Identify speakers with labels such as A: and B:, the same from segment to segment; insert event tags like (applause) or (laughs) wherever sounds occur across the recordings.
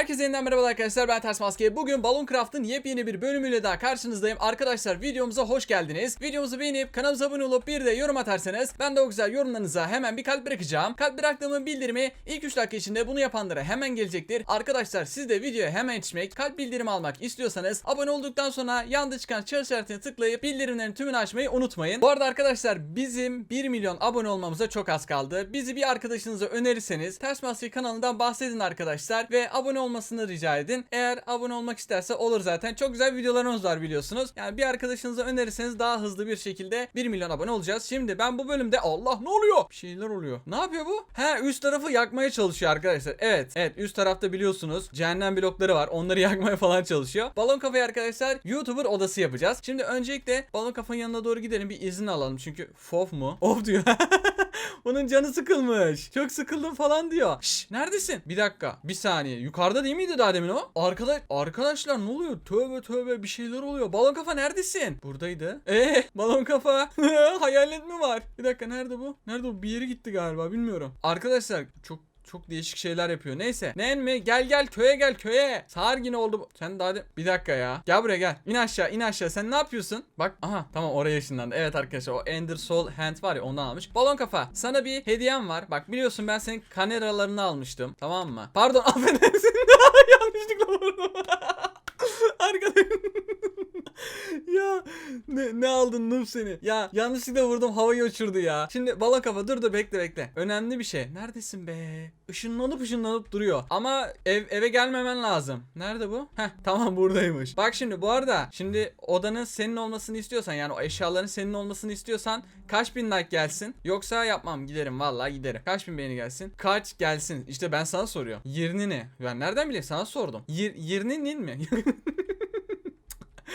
A: Herkese yeniden merhaba arkadaşlar ben Ters Maske. Bugün Balloon Craft'ın yepyeni bir bölümüyle daha karşınızdayım. Arkadaşlar videomuza hoş geldiniz. Videomuzu beğenip kanalımıza abone olup bir de yorum atarsanız ben de o güzel yorumlarınıza hemen bir kalp bırakacağım. Kalp bıraktığımın bildirimi ilk 3 dakika içinde bunu yapanlara hemen gelecektir. Arkadaşlar siz de videoya hemen yetişmek, kalp bildirimi almak istiyorsanız abone olduktan sonra yanda çıkan çarşı işaretine tıklayıp bildirimlerin tümünü açmayı unutmayın. Bu arada arkadaşlar bizim 1 milyon abone olmamıza çok az kaldı. Bizi bir arkadaşınıza önerirseniz Ters Maske kanalından bahsedin arkadaşlar ve abone olmasını rica edin. Eğer abone olmak isterse olur zaten. Çok güzel videolarımız var biliyorsunuz. Yani bir arkadaşınıza önerirseniz daha hızlı bir şekilde 1 milyon abone olacağız. Şimdi ben bu bölümde Allah ne oluyor? Bir şeyler oluyor. Ne yapıyor bu? He üst tarafı yakmaya çalışıyor arkadaşlar. Evet. Evet üst tarafta biliyorsunuz cehennem blokları var. Onları (laughs) yakmaya falan çalışıyor. Balon kafayı arkadaşlar YouTuber odası yapacağız. Şimdi öncelikle balon kafanın yanına doğru gidelim bir izin alalım. Çünkü fof mu? (laughs) Of diyor. (laughs) Bunun canı sıkılmış. Çok sıkıldım falan diyor. Şş, neredesin? Bir dakika. Bir saniye. Yukarıda değil miydi daha demin o? Arkadaş arkadaşlar ne oluyor? Tövbe tövbe bir şeyler oluyor. Balon kafa neredesin? Buradaydı. Ee, (laughs) balon kafa. (laughs) Hayalet mi var? Bir dakika nerede bu? Nerede bu? Bir yere gitti galiba. Bilmiyorum. Arkadaşlar çok çok değişik şeyler yapıyor. Neyse. Ne mi? Gel gel köye gel köye. Sağır yine oldu. Sen daha de... Bir dakika ya. Gel buraya gel. İn aşağı in aşağı. Sen ne yapıyorsun? Bak. Aha tamam oraya ışınlandı. Evet arkadaşlar o Ender Soul Hand var ya ondan almış. Balon kafa. Sana bir hediyem var. Bak biliyorsun ben senin kameralarını almıştım. Tamam mı? Pardon (laughs) affedersin. (laughs) Yanlışlıkla vurdum. (laughs) Arkadaş. ya (laughs) ne, ne aldın noob seni? Ya yanlışlıkla vurdum havayı uçurdu ya. Şimdi balon kafa dur dur bekle bekle. Önemli bir şey. Neredesin be? Işınlanıp ışınlanıp duruyor. Ama ev, eve gelmemen lazım. Nerede bu? Heh (laughs) tamam buradaymış. Bak şimdi bu arada şimdi odanın senin olmasını istiyorsan yani o eşyaların senin olmasını istiyorsan kaç bin like gelsin? Yoksa yapmam giderim vallahi giderim. Kaç bin beğeni gelsin? Kaç gelsin? İşte ben sana soruyorum. Yerini ne? Ben nereden bileyim sana sordum. Yer, yerinin mi? (laughs)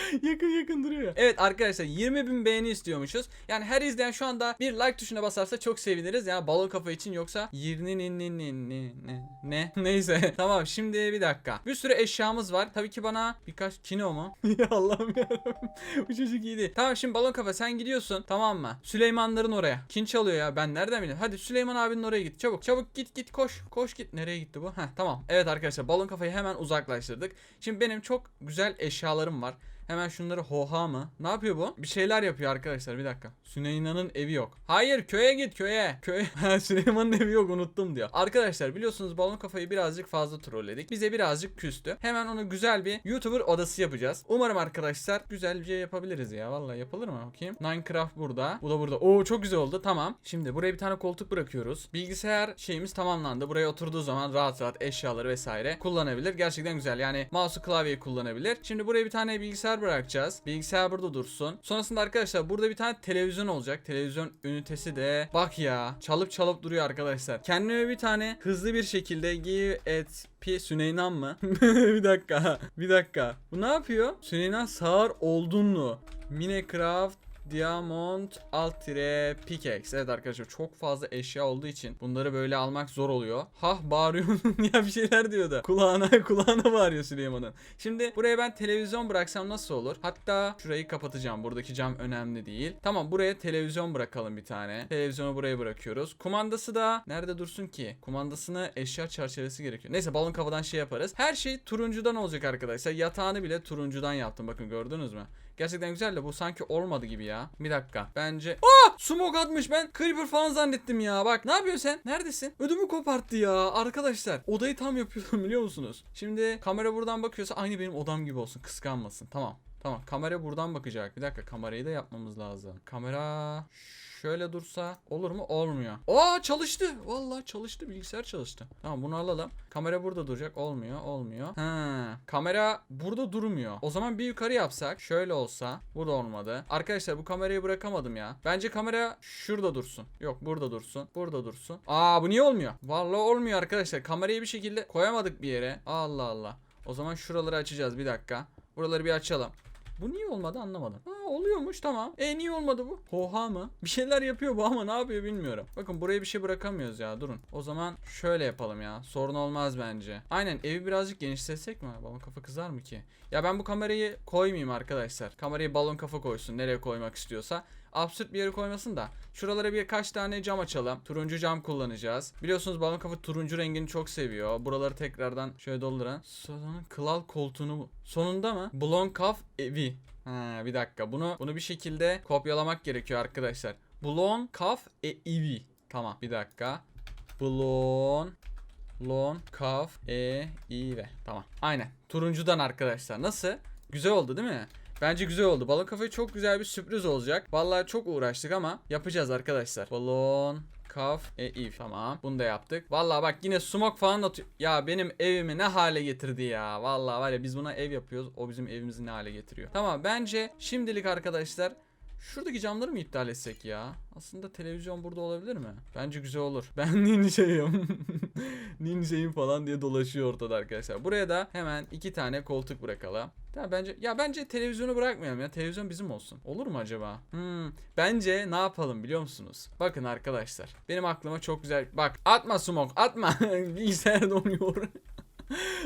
A: (laughs) yakın yakın duruyor. Evet arkadaşlar 20 bin beğeni istiyormuşuz. Yani her izleyen şu anda bir like tuşuna basarsa çok seviniriz. Yani balon kafa için yoksa 20 ne ne ne ne ne ne neyse. (laughs) tamam şimdi bir dakika. Bir sürü eşyamız var. Tabii ki bana birkaç kino mu? (laughs) ya Allah'ım yarabbim. Bu çocuk iyiydi. Tamam şimdi balon kafa sen gidiyorsun tamam mı? Süleymanların oraya. Kim çalıyor ya ben nereden bileyim? Hadi Süleyman abinin oraya git çabuk. Çabuk git git koş. Koş git. Nereye gitti bu? Heh tamam. Evet arkadaşlar balon kafayı hemen uzaklaştırdık. Şimdi benim çok güzel eşyalarım var. Hemen şunları hoha mı? Ne yapıyor bu? Bir şeyler yapıyor arkadaşlar bir dakika. Süneyna'nın evi yok. Hayır köye git köye. Köye. (laughs) Süleyman'ın evi yok unuttum diyor. Arkadaşlar biliyorsunuz balon kafayı birazcık fazla trolledik. Bize birazcık küstü. Hemen onu güzel bir YouTuber odası yapacağız. Umarım arkadaşlar güzel bir şey yapabiliriz ya. Vallahi yapılır mı? Bakayım. Minecraft burada. Bu da burada. Oo çok güzel oldu. Tamam. Şimdi buraya bir tane koltuk bırakıyoruz. Bilgisayar şeyimiz tamamlandı. Buraya oturduğu zaman rahat rahat eşyaları vesaire kullanabilir. Gerçekten güzel. Yani mouse'u klavyeyi kullanabilir. Şimdi buraya bir tane bilgisayar bırakacağız. Bilgisayar burada dursun. Sonrasında arkadaşlar burada bir tane televizyon olacak. Televizyon ünitesi de bak ya çalıp çalıp duruyor arkadaşlar. Kendime bir tane hızlı bir şekilde give et Pi Süneynan mı? (laughs) bir dakika. Bir dakika. Bu ne yapıyor? Süneynan sağır oldun mu? Minecraft Diamond alt tire pickaxe. Evet arkadaşlar çok fazla eşya olduğu için bunları böyle almak zor oluyor. Hah bağırıyor (laughs) ya bir şeyler diyordu. Kulağına (laughs) kulağına bağırıyor Süleyman'ın. Şimdi buraya ben televizyon bıraksam nasıl olur? Hatta şurayı kapatacağım. Buradaki cam önemli değil. Tamam buraya televizyon bırakalım bir tane. Televizyonu buraya bırakıyoruz. Kumandası da nerede dursun ki? Kumandasını eşya çerçevesi gerekiyor. Neyse balon kafadan şey yaparız. Her şey turuncudan olacak arkadaşlar. Yatağını bile turuncudan yaptım. Bakın gördünüz mü? Gerçekten güzel de bu sanki olmadı gibi ya. Bir dakika. Bence... Aa! Smoke atmış ben. Creeper falan zannettim ya. Bak ne yapıyorsun sen? Neredesin? Ödümü koparttı ya. Arkadaşlar odayı tam yapıyordum (laughs) biliyor musunuz? Şimdi kamera buradan bakıyorsa aynı benim odam gibi olsun. Kıskanmasın. Tamam. Tamam kamera buradan bakacak. Bir dakika kamerayı da yapmamız lazım. Kamera şöyle dursa olur mu? Olmuyor. Aa çalıştı. Vallahi çalıştı. Bilgisayar çalıştı. Tamam bunu alalım. Kamera burada duracak. Olmuyor. Olmuyor. Ha, kamera burada durmuyor. O zaman bir yukarı yapsak. Şöyle olsa. Bu da olmadı. Arkadaşlar bu kamerayı bırakamadım ya. Bence kamera şurada dursun. Yok burada dursun. Burada dursun. Aa bu niye olmuyor? Vallahi olmuyor arkadaşlar. Kamerayı bir şekilde koyamadık bir yere. Allah Allah. O zaman şuraları açacağız bir dakika. Buraları bir açalım. Bu niye olmadı anlamadım. Ha, oluyormuş tamam. E niye olmadı bu? Oha mı? Bir şeyler yapıyor bu ama ne yapıyor bilmiyorum. Bakın buraya bir şey bırakamıyoruz ya durun. O zaman şöyle yapalım ya. Sorun olmaz bence. Aynen evi birazcık genişletsek mi? Balon kafa kızar mı ki? Ya ben bu kamerayı koymayayım arkadaşlar. Kamerayı balon kafa koysun nereye koymak istiyorsa absürt bir yere koymasın da şuralara birkaç tane cam açalım. Turuncu cam kullanacağız. Biliyorsunuz balon kafa turuncu rengini çok seviyor. Buraları tekrardan şöyle dolduran. Sonra klal koltuğunu sonunda mı? Blonkaf evi. Ha bir dakika. Bunu bunu bir şekilde kopyalamak gerekiyor arkadaşlar. Blon kaf e evi. Tamam bir dakika. Blon Lon, kaf, e, i ve. Tamam. Aynen. Turuncudan arkadaşlar. Nasıl? Güzel oldu değil mi? Bence güzel oldu. Balon kafayı çok güzel bir sürpriz olacak. Vallahi çok uğraştık ama yapacağız arkadaşlar. Balon, kaf, e, if. Tamam. Bunu da yaptık. Vallahi bak yine smoke falan atıyor. Ya benim evimi ne hale getirdi ya. Vallahi var ya biz buna ev yapıyoruz. O bizim evimizi ne hale getiriyor. Tamam bence şimdilik arkadaşlar Şuradaki camları mı iptal etsek ya? Aslında televizyon burada olabilir mi? Bence güzel olur. (laughs) Ben ninjayım. (laughs) ninjayım falan diye dolaşıyor ortada arkadaşlar. Buraya da hemen iki tane koltuk bırakalım. Tamam bence ya bence televizyonu bırakmayalım ya. Televizyon bizim olsun. Olur mu acaba? Hmm, bence ne yapalım biliyor musunuz? Bakın arkadaşlar. Benim aklıma çok güzel. Bak atma smoke atma. (laughs) Bilgisayar donuyor.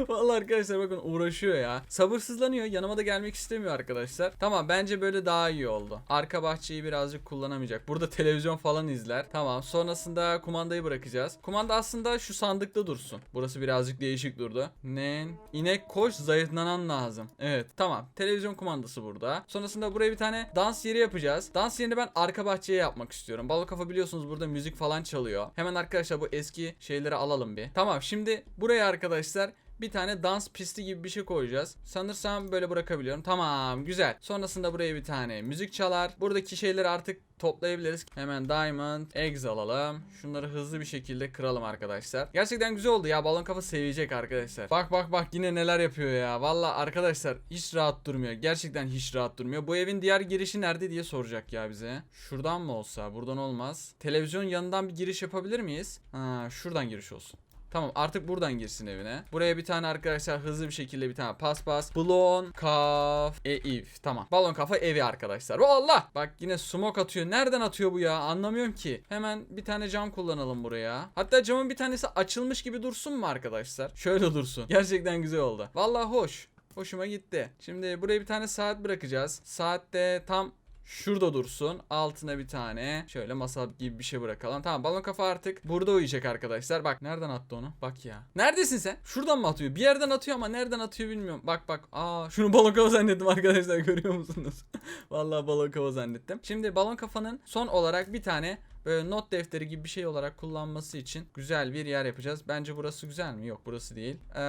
A: Vallahi arkadaşlar bakın uğraşıyor ya. Sabırsızlanıyor. Yanıma da gelmek istemiyor arkadaşlar. Tamam bence böyle daha iyi oldu. Arka bahçeyi birazcık kullanamayacak. Burada televizyon falan izler. Tamam. Sonrasında kumandayı bırakacağız. Kumanda aslında şu sandıkta dursun. Burası birazcık değişik durdu. Ne? İnek koş zayıflanan lazım. Evet. Tamam. Televizyon kumandası burada. Sonrasında buraya bir tane dans yeri yapacağız. Dans yerini ben arka bahçeye yapmak istiyorum. Balık kafa biliyorsunuz burada müzik falan çalıyor. Hemen arkadaşlar bu eski şeyleri alalım bir. Tamam. Şimdi buraya arkadaşlar bir tane dans pisti gibi bir şey koyacağız. Sanırsam böyle bırakabiliyorum. Tamam güzel. Sonrasında buraya bir tane müzik çalar. Buradaki şeyleri artık toplayabiliriz. Hemen diamond eggs alalım. Şunları hızlı bir şekilde kıralım arkadaşlar. Gerçekten güzel oldu ya. Balon kafa sevecek arkadaşlar. Bak bak bak yine neler yapıyor ya. Valla arkadaşlar hiç rahat durmuyor. Gerçekten hiç rahat durmuyor. Bu evin diğer girişi nerede diye soracak ya bize. Şuradan mı olsa? Buradan olmaz. Televizyon yanından bir giriş yapabilir miyiz? Ha, şuradan giriş olsun. Tamam artık buradan girsin evine. Buraya bir tane arkadaşlar hızlı bir şekilde bir tane paspas. Balon kaf e ev. Tamam. Balon kafa evi arkadaşlar. Allah! Bak yine smoke atıyor. Nereden atıyor bu ya? Anlamıyorum ki. Hemen bir tane cam kullanalım buraya. Hatta camın bir tanesi açılmış gibi dursun mu arkadaşlar? Şöyle dursun. (laughs) Gerçekten güzel oldu. Vallahi hoş. Hoşuma gitti. Şimdi buraya bir tane saat bırakacağız. Saatte tam Şurada dursun. Altına bir tane şöyle masa gibi bir şey bırakalım. Tamam balon kafa artık burada uyuyacak arkadaşlar. Bak nereden attı onu? Bak ya. Neredesin sen? Şuradan mı atıyor? Bir yerden atıyor ama nereden atıyor bilmiyorum. Bak bak. Aa şunu balon kafa zannettim arkadaşlar (laughs) görüyor musunuz? (laughs) Vallahi balon kafa zannettim. Şimdi balon kafanın son olarak bir tane böyle not defteri gibi bir şey olarak kullanması için güzel bir yer yapacağız. Bence burası güzel mi? Yok burası değil. Ee,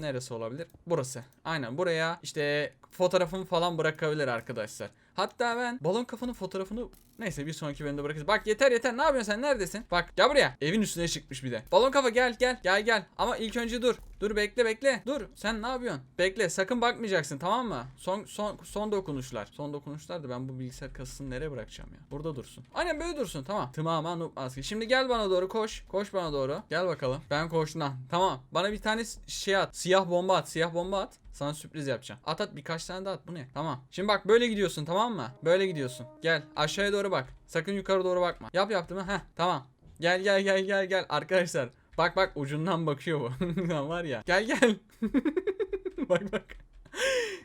A: neresi olabilir? Burası. Aynen buraya işte fotoğrafımı falan bırakabilir arkadaşlar. Hatta ben balon kafanın fotoğrafını neyse bir sonraki bölümde bırakırız. Bak yeter yeter ne yapıyorsun sen neredesin? Bak gel buraya. Evin üstüne çıkmış bir de. Balon kafa gel gel gel gel. Ama ilk önce dur. Dur bekle bekle. Dur. Sen ne yapıyorsun? Bekle sakın bakmayacaksın tamam mı? Son son son dokunuşlar. Son dokunuşlar da ben bu bilgisayar kasasını nereye bırakacağım ya? Burada dursun. Aynen böyle dursun tamam. Tamamen noob maske. Şimdi gel bana doğru koş. Koş bana doğru. Gel bakalım. Ben koştum lan. Tamam. Bana bir tane şey at. Siyah bomba at. Siyah bomba at. Sana sürpriz yapacağım. At at birkaç tane daha at. Bu ne? Tamam. Şimdi bak böyle gidiyorsun tamam mı? Böyle gidiyorsun. Gel aşağıya doğru bak. Sakın yukarı doğru bakma. Yap yaptım mı? Heh tamam. Gel gel gel gel gel arkadaşlar. Bak bak ucundan bakıyor bu. (laughs) Var ya. Gel gel. (laughs) bak bak.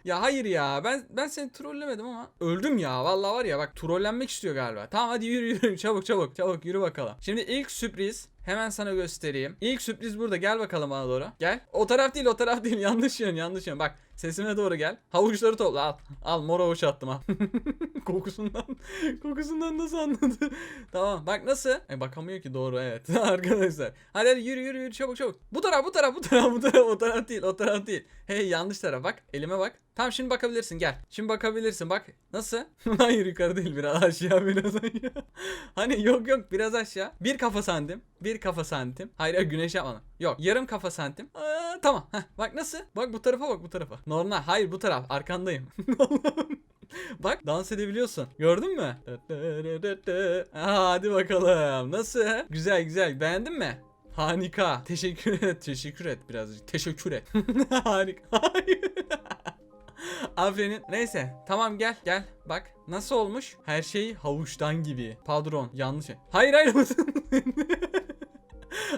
A: ya hayır ya ben ben seni trollemedim ama öldüm ya vallahi var ya bak trollenmek istiyor galiba. Tamam hadi yürü yürü (laughs) çabuk çabuk çabuk yürü bakalım. Şimdi ilk sürpriz Hemen sana göstereyim. İlk sürpriz burada. Gel bakalım bana doğru. Gel. O taraf değil, o taraf değil. Yanlış yön, yanlış yön. Bak, sesime doğru gel. Havuçları topla. Al. Al mor havuç attım al. (laughs) kokusundan kokusundan nasıl anladı? tamam. Bak nasıl? E bakamıyor ki doğru evet. (laughs) Arkadaşlar. Hadi hadi yürü yürü yürü çabuk çabuk. Bu taraf, bu taraf, bu taraf, bu taraf, o taraf değil, o taraf değil. Hey yanlış taraf. Bak, elime bak. Tamam şimdi bakabilirsin gel. Şimdi bakabilirsin bak. Nasıl? (laughs) Hayır yukarı değil biraz aşağı biraz aşağı. hani yok yok biraz aşağı. Bir kafa santim. Bir kafa santim. Hayır güneş yapma. Yok yarım kafa santim. Aa, tamam. Heh, bak nasıl? Bak bu tarafa bak bu tarafa. Normal. Hayır bu taraf. Arkandayım. (laughs) Bak dans edebiliyorsun. Gördün mü? Aa, hadi bakalım. Nasıl? Güzel güzel. Beğendin mi? Harika. Teşekkür et. Teşekkür et birazcık. Teşekkür et. (laughs) Harika. Hayır. Aferin. Neyse. Tamam gel gel. Bak nasıl olmuş? Her şey havuçtan gibi. Padron yanlış. Hayır hayır. (laughs)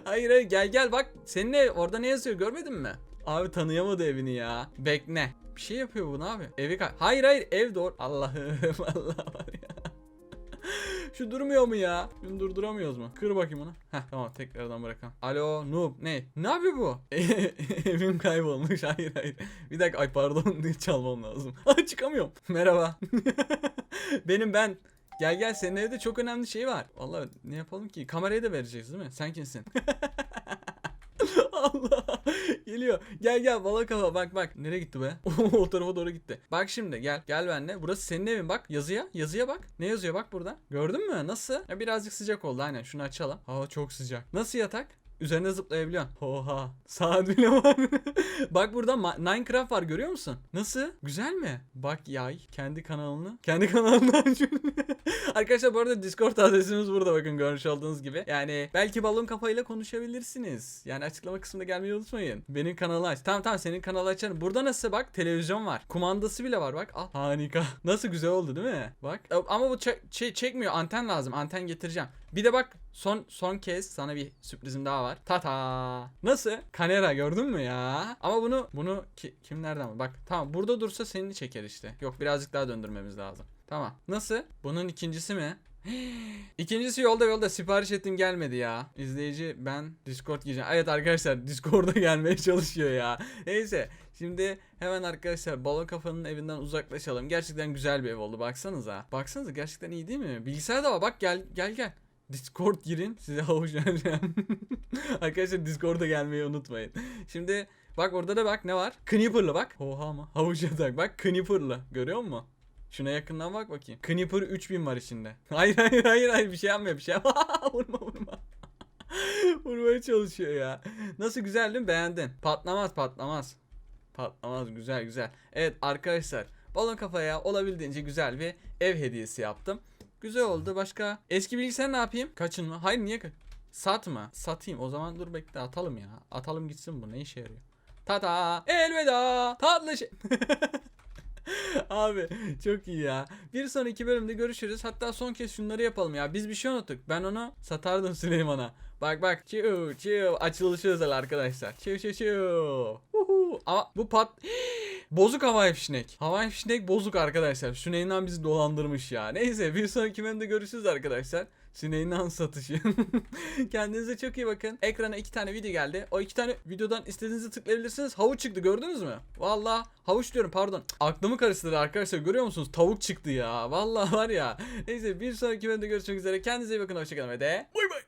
A: hayır hayır gel gel bak. Senin ev orada ne yazıyor görmedin mi? Abi tanıyamadı evini ya. Bekle. Bir şey yapıyor bu ne yapıyor? Evi ka- Hayır hayır ev doğru. Allah'ım (laughs) Allah var ya. Şu durmuyor mu ya? Şunu durduramıyoruz mu? Kır bakayım onu. Heh tamam tekrardan bırakalım. Alo noob ne? Ne yapıyor bu? (laughs) Evim kaybolmuş. Hayır hayır. Bir dakika ay pardon (laughs) çalmam lazım. Aa çıkamıyorum. Merhaba. Benim ben. Gel gel senin evde çok önemli şey var. Vallahi ne yapalım ki? Kamerayı da vereceğiz değil mi? Sen kimsin? (laughs) Allah geliyor. Gel gel bala kafa bak bak. Nereye gitti be? (laughs) o tarafa doğru gitti. Bak şimdi gel. Gel benimle. Burası senin evin bak. Yazıya. Yazıya bak. Ne yazıyor bak burada. Gördün mü? Nasıl? Ya birazcık sıcak oldu aynen. Şunu açalım. Hava çok sıcak. Nasıl yatak? Üzerine zıplayabiliyorsun. Oha. Saat bile var. Bak burada Minecraft var görüyor musun? Nasıl? Güzel mi? Bak yay. Kendi kanalını. Kendi kanalını. (laughs) Arkadaşlar bu arada Discord adresimiz burada bakın görmüş olduğunuz gibi. Yani belki balon kafayla konuşabilirsiniz. Yani açıklama kısmında gelmeyi unutmayın. Benim kanalı aç. Tamam tamam senin kanalı açarım. Burada nasıl bak televizyon var. Kumandası bile var bak. Al. Harika. (laughs) Nasıl güzel oldu değil mi? Bak. Ama bu çek- şey çekmiyor. Anten lazım. Anten getireceğim. Bir de bak son son kez sana bir sürprizim daha var. Tata. Nasıl? Kamera gördün mü ya? Ama bunu bunu ki, kim nereden? Bak tamam burada dursa seni çeker işte. Yok birazcık daha döndürmemiz lazım. Tamam. Nasıl? Bunun ikincisi mi? (gasps) İkincisi yolda yolda sipariş ettim gelmedi ya. İzleyici ben Discord gireceğim. Evet arkadaşlar Discord'a (laughs) gelmeye çalışıyor ya. Neyse şimdi hemen arkadaşlar balon kafanın evinden uzaklaşalım. Gerçekten güzel bir ev oldu baksanıza. Baksanıza gerçekten iyi değil mi? Bilgisayar da var bak gel gel gel. Discord girin size havuç vereceğim. (laughs) arkadaşlar Discord'a gelmeyi unutmayın. Şimdi bak orada da bak ne var? Kniper'lı bak. Oha mı? Havuç yatak bak Kniper'lı. Görüyor musun? Şuna yakından bak bakayım. Kniper 3000 var içinde. (laughs) Hayır hayır hayır hayır bir şey yapmıyor bir şey yapma. (laughs) vurma vurma. Vurmaya çalışıyor ya. Nasıl güzel değil mi? Beğendin. Patlamaz patlamaz. Patlamaz güzel güzel. Evet arkadaşlar balon kafaya olabildiğince güzel bir ev hediyesi yaptım. Güzel oldu. Başka eski bilgisayar ne yapayım? Kaçın mı? Hayır niye? Satma. Satayım. O zaman dur bekle atalım ya. Atalım gitsin bu. Ne işe yarıyor? Tata. Elveda. Tatlı şey. (laughs) Abi çok iyi ya. Bir sonraki bölümde görüşürüz. Hatta son kez şunları yapalım ya. Biz bir şey unuttuk. Ben onu satardım Süleyman'a. Bak bak. Çiu çiu. Açılışı özel arkadaşlar. Çiu çiu çiu. Uhu. Ama bu pat... Bozuk havai fişnek. Havai fişnek bozuk arkadaşlar. Süleyman bizi dolandırmış ya. Neyse bir sonraki bölümde görüşürüz arkadaşlar. Süleyman satışı. (laughs) Kendinize çok iyi bakın. Ekrana iki tane video geldi. O iki tane videodan istediğinizi tıklayabilirsiniz. Havuç çıktı gördünüz mü? Valla havuç diyorum pardon. Aklımı karıştırdı arkadaşlar görüyor musunuz? Tavuk çıktı ya. Valla var ya. Neyse bir sonraki bölümde görüşmek üzere. Kendinize iyi bakın. Hoşçakalın ve de bay bay.